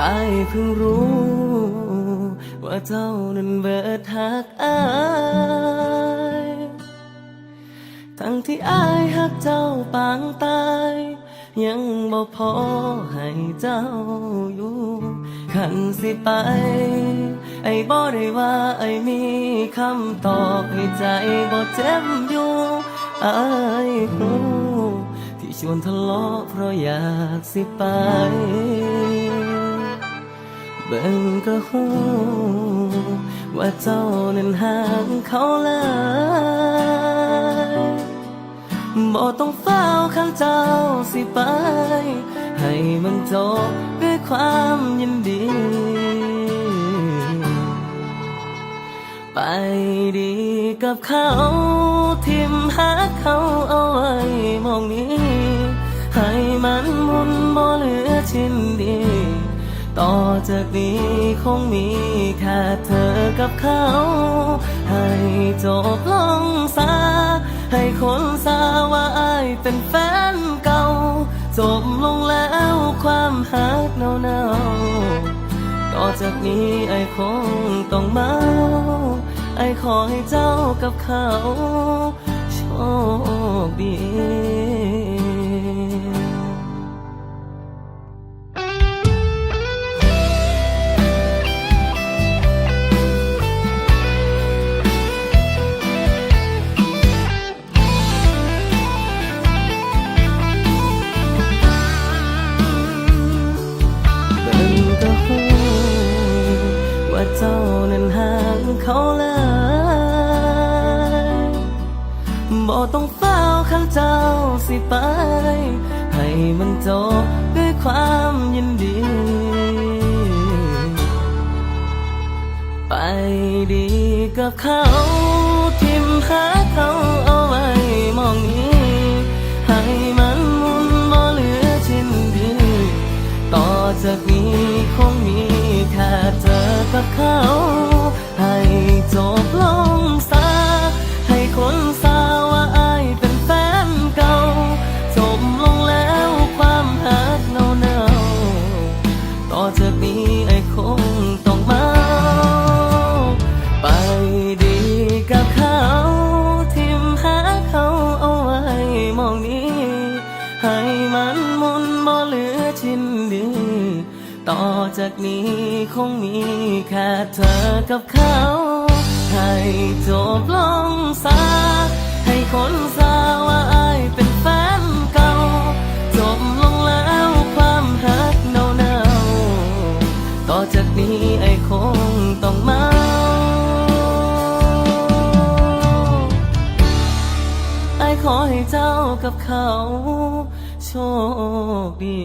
อายเพิ่งรู้ ว่าเจ้านั้นเบิดหักอายทั้งที่อายหักเจ้าปางตาย ยังบ่พอให้เจ้าอยู่ขันสิไป ไอ้บ่ได้ว่าไอ้มีคำตอบให้ใจบ่เจ็บอยู่อายรู้ที่ชวนทะเลาะเพราะอยากสิไป เบิ่งก็หูว่าเจ้านั้นห่างเขาแล้วบ่ต้องเฝ้าข้างเจ้าสิไป ให้มันจบด้วยความยินดี ไปดีกับเขาทิมหาเขาเอาไว้มองนี้ ให้มันมุนบ่เหลือชิ้นดี ต่อจากนี้คงมีแค่เธอกับเขา ให้จบลงซาให้คนซาว่าอายเป็นแฟนเก่า จบลงแล้วความหักเนาๆต่อจากนี้ไอคงต้องเมา ไอขอให้เจ้ากับเขา โชคดี เขาเลยบ่ต้องเฝ้าข้างเจ้าสิไป ให้มันจบด้วยความยินดี ไปดีกับเขาทิมหาเขาเอาไว้มองนี้ ให้มันมุนบ่เหลือชิ้นดี ต่อจากนี้คงมีแค่เธอกับเขา ต่อจากนี้คงมีแค่เธอกับเขา ให้จบลงซาให้คนซาว่าอายเป็นแฟนเก่า จบลงแล้วความหักเนาๆต่อจากนี้ไอ้คงต้องเมาไอ้ขอให้เจ้ากับเขา โชคดี